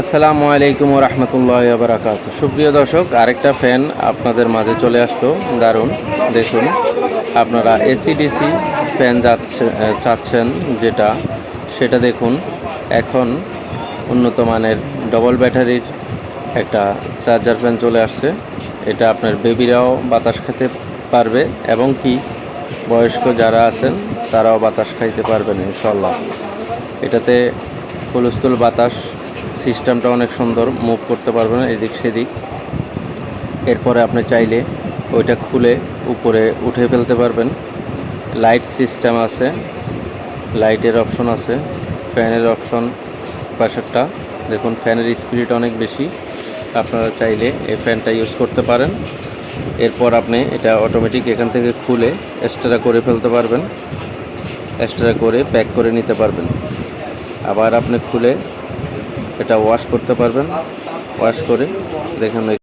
আসসালামু আলাইকুম রহমতুল্লাহ বারাকাত। সুপ্রিয় দর্শক, আরেকটা ফ্যান আপনাদের মাঝে চলে আসলো। দারুণ, দেখুন। আপনারা এসিডিসি ফ্যান যাচ্ছে চাচ্ছেন যেটা, সেটা দেখুন। এখন উন্নত মানের ডবল ব্যাটারির একটা চার্জার ফ্যান চলে আসছে। এটা আপনার বেবিরাও বাতাস খেতে পারবে এবং কি, বয়স্ক যারা আছেন, তারাও বাতাস খাইতে পারবেন ইনশাল্লাহ এটাতে হুলস্থুল বাতাস সিস্টেমটা অনেক সুন্দর মুভ করতে পারবেন এদিক সেদিক। এরপরে আপনি চাইলে ওইটা খুলে উপরে উঠে ফেলতে পারবেন। লাইট সিস্টেম আছে লাইটের অপশন আছে ফ্যানের অপশন পাশেরটা। দেখুন ফ্যানের স্পিড অনেক বেশি। আপনারা চাইলে এই ফ্যানটা ইউজ করতে পারেন। এরপর আপনি এটা অটোমেটিক এখান থেকে খুলে এক্সট্রা করে ফেলতে পারবেন। এক্সট্রা করে প্যাক করে নিতে পারবেন। আবার আপনি খুলে এটা ওয়াশ করতে পারবেন। ওয়াশ করে দেখুন